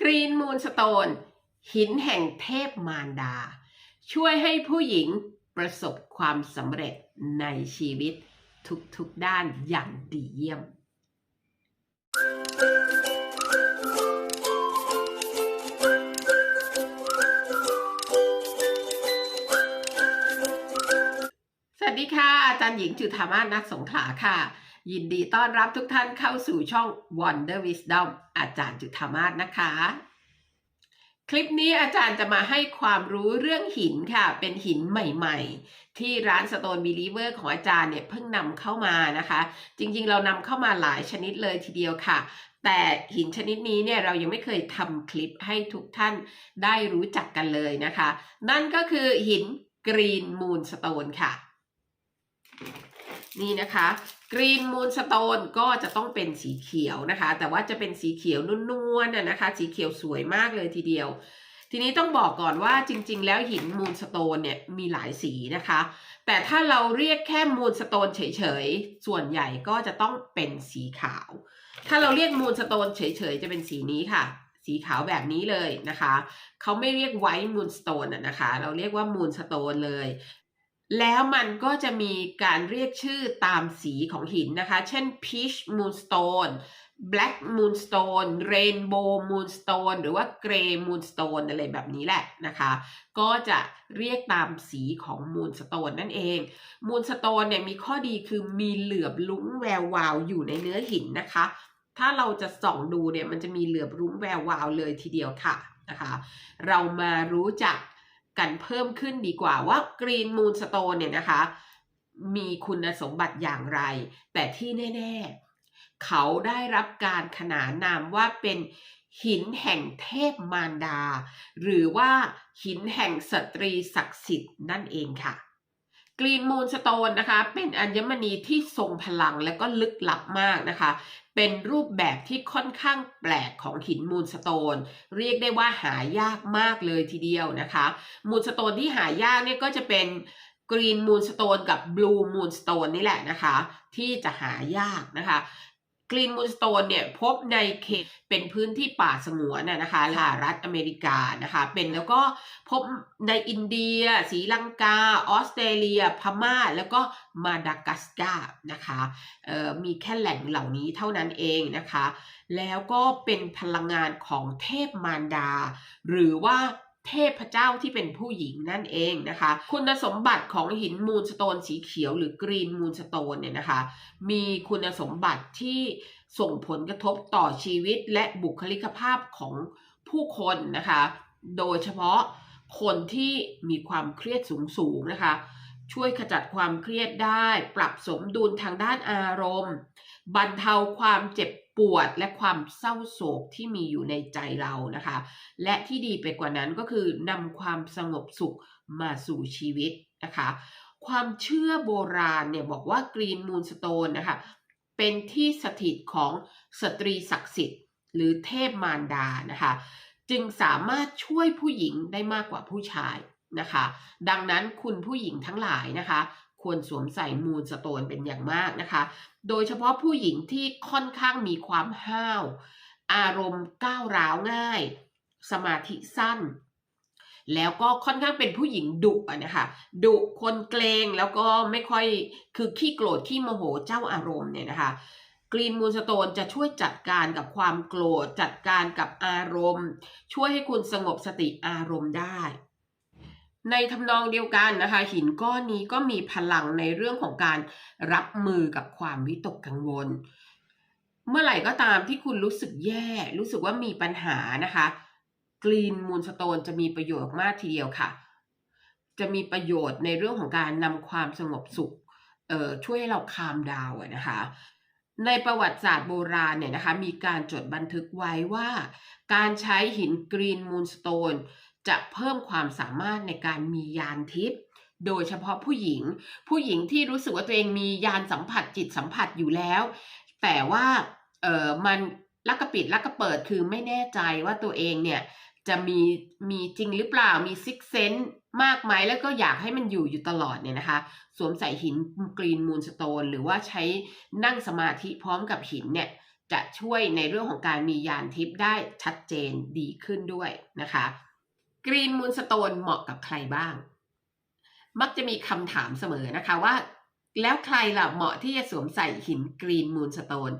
กรีนมูนสโตนหินแห่งเทพมารดา ช่วยให้ผู้หญิงประสบความสำเร็จในชีวิตทุกๆด้านอย่างดีเยี่ยม สวัสดีค่ะ อาจารย์หญิงจุธามาศนักสงขลาค่ะ ยินดีต้อนรับทุกท่านเข้าสู่ช่อง Wonder Wisdom อาจารย์จุธามาศนะคะ คลิปนี้อาจารย์จะมาให้ความรู้เรื่องหินค่ะ เป็นหินใหม่ๆ ที่ร้าน Stone Believer ของอาจารย์เนี่ยเพิ่งนำเข้ามานะคะ จริงๆ เรานำเข้ามาหลายชนิดเลยทีเดียวค่ะ แต่หินชนิดนี้เนี่ยเรายังไม่เคยทำคลิปให้ทุกท่านได้รู้จักกันเลยนะคะ นั่นก็คือหินกรีนมูนสโตนค่ะ นี่นะคะกรีนมูนสโตนก็จะต้องเป็นสีเขียวนะคะ แต่ว่าจะเป็นสีเขียวนวลๆน่ะนะคะ สีเขียวสวยมากเลยทีเดียว ทีนี้ต้องบอกก่อนว่าจริง ๆ แล้วหินมูนสโตนเนี่ยมีหลายสีนะคะ แต่ถ้าเราเรียกแค่มูนสโตนเฉยๆ ส่วนใหญ่ก็จะต้องเป็นสีขาว ถ้าเราเรียกมูนสโตนเฉยๆ จะเป็นสีนี้ค่ะ สีขาวแบบนี้เลยนะคะ เขาไม่เรียกไวท์มูนสโตนนะคะ เราเรียกว่ามูนสโตนเลย แล้วมันก็จะมีการเรียกชื่อตามสีของหินนะคะ เช่น peach moonstone black moonstone rainbow moonstone หรือว่า gray moonstone อะไรแบบนี้แหละนะคะ ก็จะเรียกตามสีของ moonstone นั่นเอง moonstone เนี่ยมีข้อดีคือมีเหลือบลุ้งแวววาวอยู่ในเนื้อหินนะคะ ถ้าเราจะส่องดูเนี่ยมันจะมีเหลือบรุ้งแวววาวเลยทีเดียวค่ะนะคะ เรามารู้จัก กันเพิ่มขึ้นดีกว่าว่ากรีนมูนสโตนเนี่ยนะคะ มีคุณสมบัติอย่างไร แต่ที่แน่ๆ เขาได้รับการขนานนามว่าเป็นหินแห่งเทพมารดา หรือว่าหินแห่งสตรีศักดิ์สิทธิ์นั่นเองค่ะ กรีนมูนสโตนนะคะ เป็นอัญมณีที่ทรงพลังและก็ลึกลับมากนะคะ เป็นรูปแบบที่ค่อนข้างแปลกของหินมูลสโตน เรียกได้ว่าหายากมากเลยทีเดียวนะคะ มูลสโตนที่หายากเนี่ยก็จะเป็นกรีนมูลสโตนกับบลูมูลสโตนนี่แหละนะคะ ที่จะหายากนะคะ กรีนมูนสโตนเนี่ยพบในเขตเป็นพื้นที่ป่าสงวนน่ะนะคะสหรัฐอเมริกานะคะ เป็นแล้วก็พบในอินเดียศรีลังกา ออสเตรเลีย พม่า แล้วก็มาดากัสการ์นะคะเอ่อมีแค่แหล่งเหล่านี้เท่านั้นเองนะคะ แล้วก็เป็นพลังงานของเทพมารดา หรือว่า เทพเจ้าที่เป็นผู้หญิงนั่นเองนะคะ คุณสมบัติของหินมูนสโตนสีเขียวหรือกรีนมูนสโตนเนี่ยนะคะ มีคุณสมบัติที่ส่งผลกระทบต่อชีวิตและบุคลิกภาพของผู้คนนะคะ โดยเฉพาะคนที่มีความเครียดสูงๆนะคะ ช่วยขจัดความเครียดได้ ปรับสมดุลทางด้านอารมณ์ บรรเทาความเจ็บ ปวดและความเศร้าโศกที่มีอยู่ในใจเรานะคะ และที่ดีไปกว่านั้นก็คือนำความสงบสุขมาสู่ชีวิตนะคะ ความเชื่อโบราณเนี่ยบอกว่ากรีนมูนสโตนนะคะเป็นที่สถิตของสตรีศักดิ์สิทธิ์ หรือเทพมารดานะคะ จึงสามารถช่วยผู้หญิงได้มากกว่าผู้ชายนะคะ ดังนั้นคุณผู้หญิงทั้งหลายนะคะ ควรสวมใส่มูนสโตนเป็นอย่างมากนะคะ โดยเฉพาะผู้หญิงที่ค่อนข้างมีความห้าว อารมณ์ก้าวร้าวง่าย สมาธิสั้น แล้วก็ค่อนข้างเป็นผู้หญิงดุนะคะดุคนเกรงแล้วก็ไม่ค่อยคือขี้โกรธขี้โมโหเจ้าอารมณ์เนี่ยนะคะกรีนมูนสโตนจะช่วยจัดการกับความโกรธจัดการกับอารมณ์ ช่วยให้คุณสงบสติอารมณ์ได้ ในทำนองเดียวกันนะคะ หินก้อนนี้ก็มีพลังในเรื่องของการรับมือกับความวิตกกังวล เมื่อไหร่ก็ตามที่คุณรู้สึกแย่ รู้สึกว่ามีปัญหานะคะกรีนมูนสโตนจะมีประโยชน์มากทีเดียวค่ะ จะมีประโยชน์ในเรื่องของการนำความสงบสุขเอ่อช่วยให้เราคามดาวนะคะ ในประวัติศาสตร์โบราณเนี่ยนะคะมีการจดบันทึกไว้ว่า การใช้หินกรีนมูนสโตน จะเพิ่มความสามารถในการมียานทิพย์โดยเฉพาะผู้หญิง ผู้หญิงที่รู้สึกว่าตัวเองมียานสัมผัสจิตสัมผัสอยู่แล้ว แต่ว่าเออมันลักกระปิดลักกระเปิดคือไม่แน่ใจว่าตัวเองเนี่ยจะมีมีจริงหรือเปล่ามีซิกเซนมากไหมแล้วก็อยากให้มันอยู่อยู่ตลอดเนี่ยนะคะ สวมใส่หินกรีนมูนสโตน หรือว่าใช้นั่งสมาธิพร้อมกับหินเนี่ยจะช่วยในเรื่องของการมียานทิพย์ได้ชัดเจนดีขึ้นด้วยนะคะ กรีนมูนสโตนเหมาะกับใครบ้าง มักจะมีคำถามเสมอนะคะว่า แล้วใครล่ะเหมาะที่จะสวมใส่หินกรีนมูนสโตน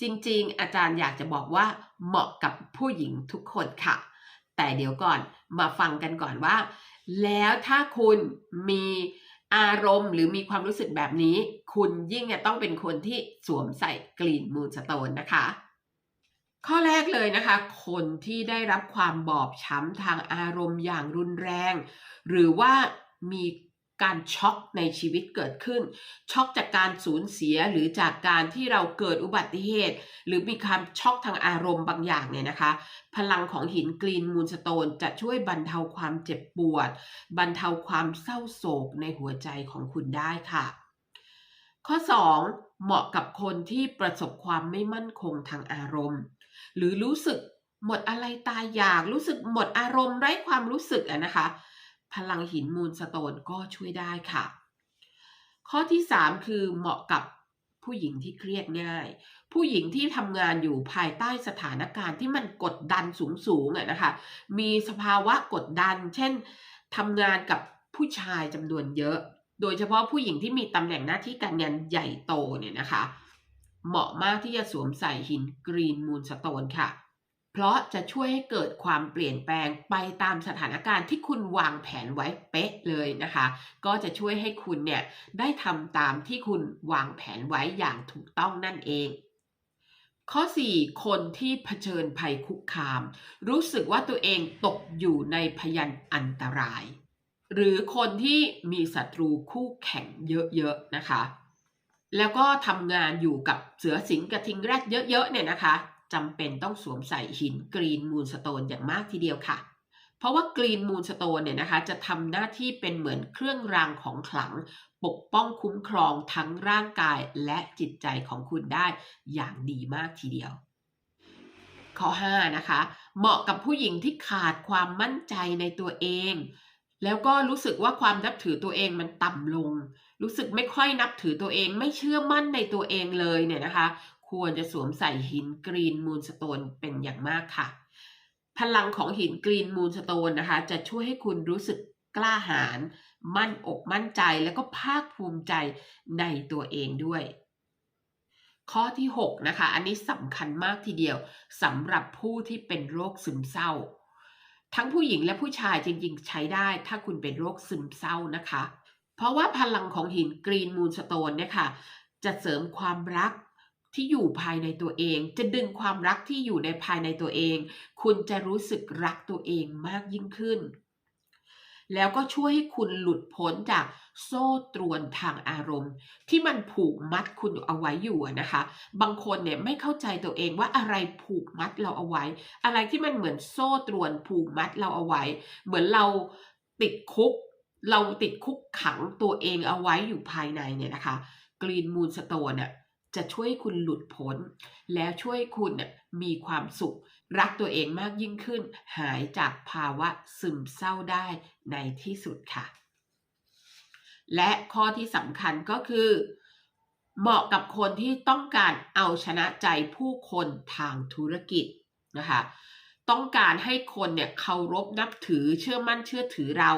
จริงๆ อาจารย์อยากจะบอกว่าเหมาะกับผู้หญิงทุกคนค่ะ แต่เดี๋ยวก่อนมาฟังกันก่อนว่า แล้วถ้าคุณมีอารมณ์หรือมีความรู้สึกแบบนี้ คุณยิ่งจะต้องเป็นคนที่สวมใส่กรีนมูนสโตนนะคะ ข้อแรกเลยนะคะ คนที่ได้รับความบอบช้ำทางอารมณ์อย่างรุนแรง หรือว่ามีการช็อกในชีวิตเกิดขึ้น ช็อกจากการสูญเสียหรือจากการที่เราเกิดอุบัติเหตุ หรือมีความช็อกทางอารมณ์บางอย่างเนี่ยนะคะ พลังของหินกรีนมูนสโตนจะช่วยบรรเทาความเจ็บปวด บรรเทาความเศร้าโศกในหัวใจของคุณได้ค่ะ ข้อ 2 เหมาะกับคนที่ประสบความไม่มั่นคงทางอารมณ์ หรือรู้สึกหมดอะไรตายอยากรู้สึกหมดอารมณ์ไร้ความรู้สึกอะนะคะ พลังหินมูลสโตนก็ช่วยได้ค่ะ ข้อที่ 3 คือเหมาะกับผู้หญิงที่เครียดง่าย ผู้หญิงที่ทำงานอยู่ภายใต้สถานการณ์ที่มันกดดันสูงๆอะนะคะ มีสภาวะกดดัน เช่นทำงานกับผู้ชายจำนวนเยอะ โดยเฉพาะผู้หญิงที่มีตำแหน่งหน้าที่การงานใหญ่โตเนี่ยนะคะ เหมาะมากที่จะสวมใส่หินกรีนมูลสโตนค่ะ เพราะจะช่วยให้เกิดความเปลี่ยนแปลงไปตามสถานการณ์ที่คุณวางแผนไว้เป๊ะเลยนะคะ ก็จะช่วยให้คุณเนี่ยได้ทำตามที่คุณวางแผนไว้อย่างถูกต้องนั่นเองข้อ 4 คนที่เผชิญภัยคุกคาม รู้สึกว่าตัวเองตกอยู่ในพยันอันตราย หรือคนที่มีศัตรูคู่แข่งเยอะๆนะคะ แล้วก็ทำงานอยู่กับเสือสิงกระทิงแรดเยอะๆเนี่ยนะคะจำเป็นต้องสวมใส่หินกรีนมูลสโตนอย่างมากทีเดียวค่ะ เพราะว่ากรีนมูลสโตนเนี่ยนะคะจะทำหน้าที่เป็นเหมือนเครื่องรางของขลัง ปกป้องคุ้มครองทั้งร่างกายและจิตใจของคุณได้อย่างดีมากทีเดียว ข้อ 5 นะคะ เหมาะกับผู้หญิงที่ขาดความมั่นใจในตัวเอง แล้วก็รู้สึกว่าความนับถือตัวเองมันต่ำลง รู้สึกไม่ค่อยนับถือตัวเอง ไม่เชื่อมั่นในตัวเองเลยเนี่ยนะคะ ควรจะสวมใส่หินกรีนมูลสโตนเป็นอย่างมากค่ะ พลังของหินกรีนมูลสโตนนะคะ จะช่วยให้คุณรู้สึกกล้าหาญมั่นอกมั่นใจแล้วก็ภาคภูมิใจในตัวเองด้วย ข้อที่6นะคะ อันนี้สำคัญมากทีเดียวสำหรับผู้ที่เป็นโรคซึมเศร้า ทั้งผู้หญิงและผู้ชายจริงๆ ใช้ได้ถ้าคุณเป็นโรคซึมเศร้านะคะ เพราะว่าพลังของหินกรีนมูลสโตนเนี่ยค่ะจะเสริมความรักที่อยู่ภายในตัวเอง จะดึงความรักที่อยู่ในภายในตัวเอง คุณจะรู้สึกรักตัวเองมากยิ่งขึ้น แล้วก็ช่วยให้คุณหลุดพ้นจากโซ่ตรวนทางอารมณ์ ที่มันผูกมัดคุณเอาไว้อยู่นะคะ บางคนเนี่ยไม่เข้าใจตัวเองว่าอะไรผูกมัดเราเอาไว้ อะไรที่มันเหมือนโซ่ตรวนผูกมัดเราเอาไว้ เหมือนเราติดคุก เราติดคุกขังตัวเองเอาไว้อยู่ภายในเนี่ยนะคะกรีนมูนสโตนน่ะจะช่วยคุณหลุดพ้น แล้วช่วยคุณน่ะมีความสุข รักตัวเองมากยิ่งขึ้น หายจากภาวะซึมเศร้าได้ในที่สุดค่ะ และข้อที่สำคัญก็คือ เหมาะกับคนที่ต้องการเอาชนะใจผู้คนทางธุรกิจนะคะ ต้องการให้คนเนี่ยเคารพนับถือเชื่อมั่นเชื่อถือเรา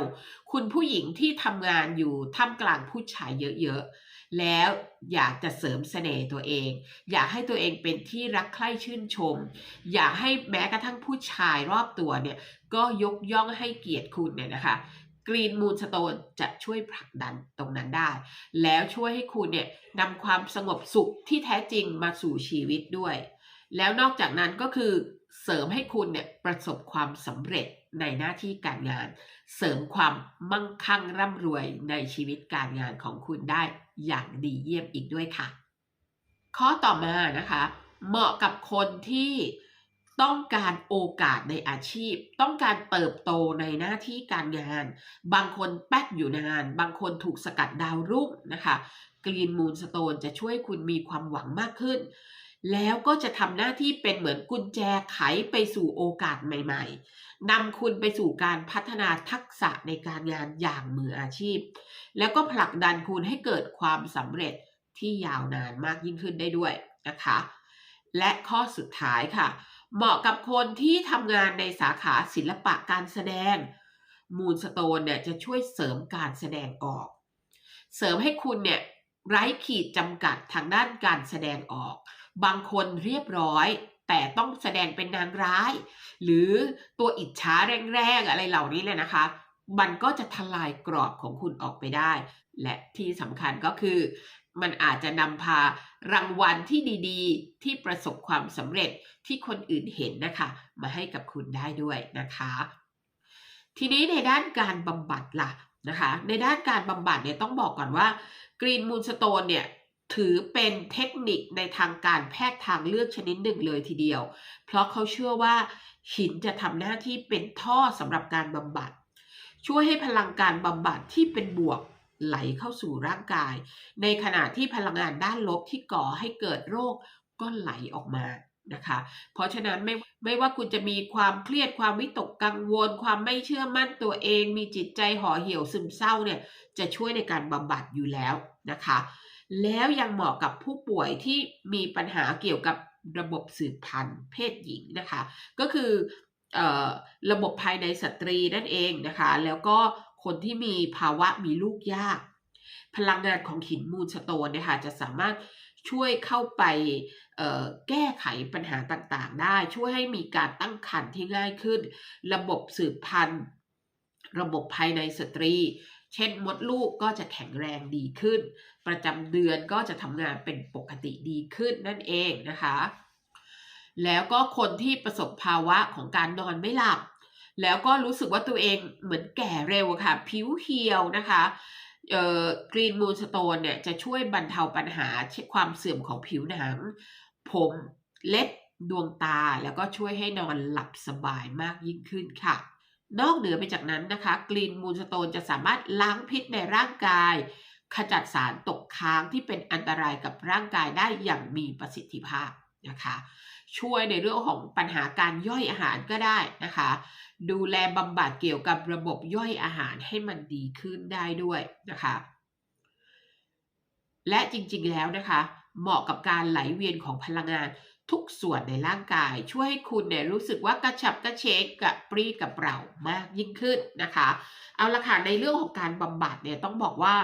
คุณผู้หญิงที่ทำงานอยู่ท่ามกลางผู้ชายเยอะๆ แล้วอยากจะเสริมเสน่ห์ตัวเอง อยากให้ตัวเองเป็นที่รักใคร่ชื่นชม อยากให้แม้กระทั่งผู้ชายรอบตัวเนี่ยก็ยกย่องให้เกียรติคุณเนี่ยนะคะกรีนมูนสโตนจะช่วยผลักดันตรงนั้นได้ แล้วช่วยให้คุณเนี่ยนำความสงบสุขที่แท้จริงมาสู่ชีวิตด้วย แล้วนอกจากนั้นก็คือ เสริมให้คุณเนี่ยประสบความสำเร็จในหน้าที่การงาน เสริมความมั่งคั่งร่ำรวยในชีวิตการงานของคุณได้อย่างดีเยี่ยมอีกด้วยค่ะ ข้อต่อมานะคะ เหมาะกับคนที่ต้องการโอกาสในอาชีพ ต้องการเติบโตในหน้าที่การงาน บางคนแป๊กอยู่นาน บางคนถูกสกัดดาวรุ่งนะคะกรีนมูนสโตนจะช่วยคุณมีความหวังมากขึ้น แล้วก็จะทำหน้าที่เป็นเหมือนกุญแจไขไปสู่โอกาสใหม่ ๆนำคุณไปสู่การพัฒนาทักษะในการงานอย่างมืออาชีพ แล้วก็ผลักดันคุณให้เกิดความสำเร็จที่ยาวนานมากยิ่งขึ้นได้ด้วยนะคะ และข้อสุดท้ายค่ะ เหมาะกับคนที่ทำงานในสาขาศิลปะการแสดง มูลสโตนเนี่ยจะช่วยเสริมการแสดงออก เสริมให้คุณเนี่ยไร้ขีดจำกัดทางด้านการแสดงออก บางคนเรียบร้อย แต่ต้องแสดงเป็นนางร้าย หรือตัวอิจฉาแรงๆอะไรเหล่านี้เลยนะคะ มันก็จะทลายกรอบของคุณออกไปได้ และที่สำคัญก็คือ มันอาจจะนำพารางวัลที่ดีๆ ที่ประสบความสำเร็จที่คนอื่นเห็นนะคะ มาให้กับคุณได้ด้วยนะคะ ทีนี้ในด้านการบำบัดล่ะนะคะในด้านการบำบัดเนี่ยต้องบอกก่อนว่า กรีนมู n สโตนเนี่ย ถือเป็นเทคนิคในทางการแพทย์ทางเลือกชนิดหนึ่งเลยทีเดียว เพราะเขาเชื่อว่าหินจะทำหน้าที่เป็นท่อสำหรับการบำบัด ช่วยให้พลังการบำบัดที่เป็นบวกไหลเข้าสู่ร่างกาย ในขณะที่พลังงานด้านลบที่ก่อให้เกิดโรคก็ไหลออกมานะคะ เพราะฉะนั้นไม่ไม่ว่าคุณจะมีความเครียดความวิตกกังวล ความไม่เชื่อมั่นตัวเอง มีจิตใจห่อเหี่ยวซึมเศร้าเนี่ยจะช่วยในการบำบัดอยู่แล้วนะคะ แล้วยังเหมาะกับผู้ป่วยที่มีปัญหาเกี่ยวกับระบบสืบพันธุ์เพศหญิงนะคะ ก็คือออระบบภายในสตรีนั่นเองนะคะ แล้วก็คนที่มีภาวะมีลูกยาก พลังงานของหินมูลสโตนนี่ยค่ะจะสามารถช่วยเข้าไปแก้ไขปัญหาต่างๆ ได้ ช่วยให้มีการตั้งครรภ์ที่ง่ายขึ้น ระบบสืบพันธุ์ ระบบภายในสตรี เช่นมดลูกก็จะแข็งแรงดีขึ้น ประจำเดือนก็จะทำงานเป็นปกติดีขึ้นนั่นเองนะคะ แล้วก็คนที่ประสบภาวะของการนอนไม่หลับ แล้วก็รู้สึกว่าตัวเองเหมือนแก่เร็วค่ะ ผิวเหี่ยวนะคะเอ่อกรีนมูนสโตนเนี่ยจะช่วยบรรเทาปัญหาความเสื่อมของผิวหนัง ผมเล็บดวงตาแล้วก็ช่วยให้นอนหลับสบายมากยิ่งขึ้นค่ะ นอกเหนือไปจากนั้นนะคะกรีนมูนสโตนจะสามารถล้างพิษในร่างกาย ขจัดสารตกค้างที่เป็นอันตรายกับร่างกายได้อย่างมีประสิทธิภาพนะคะ ช่วยในเรื่องของปัญหาการย่อยอาหารก็ได้นะคะ ดูแลบำบัดเกี่ยวกับระบบย่อยอาหารให้มันดีขึ้นได้ด้วยนะคะ และจริงๆแล้วนะคะ เหมาะกับการไหลเวียนของพลังงาน ทุกส่วนในร่างกายช่วยให้คุณเนี่ยรู้สึกว่ากระฉับกระเฉงกับปรี้กับเปร่ามากยิ่งขึ้นนะคะ เอาละค่ะในเรื่องของการบำบัดเนี่ยต้องบอกว่า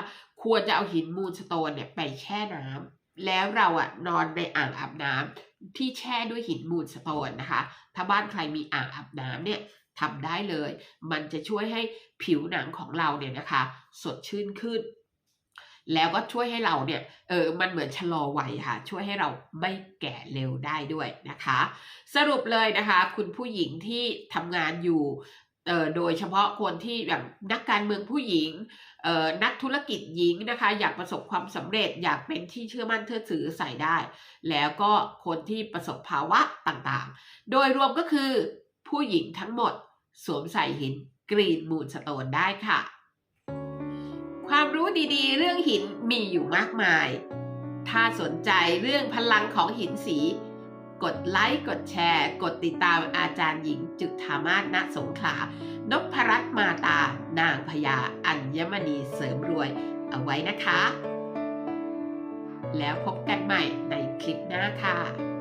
ควรจะเอาหินมูลสโตนเนี่ยไปแช่น้ำแล้วเราอะนอนในอ่างอาบน้ำที่แช่ด้วยหินมูลสโตนนะคะ ถ้าบ้านใครมีอ่างอาบน้ำเนี่ยทำได้เลย มันจะช่วยให้ผิวหนังของเราเนี่ยนะคะ สดชื่นขึ้น แล้วก็ช่วยให้เราเนี่ยเออมันเหมือนชะลอวัยค่ะ ช่วยให้เราไม่แก่เร็วได้ด้วยนะคะ สรุปเลยนะคะ คุณผู้หญิงที่ทำงานอยู่เอ่อโดยเฉพาะคนที่อย่างนักการเมืองผู้หญิงเอ่อนักธุรกิจหญิงนะคะ อยากประสบความสำเร็จอยากเป็นที่เชื่อมั่นเชื่อถือใส่ได้ แล้วก็คนที่ประสบภาวะต่างๆ โดยรวมก็คือผู้หญิงทั้งหมดสวมใส่หินกรีนมูนสโตนได้ค่ะ ความรู้ดีๆ เรื่องหินมีอยู่มากมาย ถ้าสนใจเรื่องพลังของหินสี กดไลค์กดแชร์ กดติดตามอาจารย์หญิงจุธามาศณสงขลานพรัตน์มาตา นางพญาอัญมณีเสริมรวย เอาไว้นะคะ แล้วพบกันใหม่ในคลิปหน้าค่ะ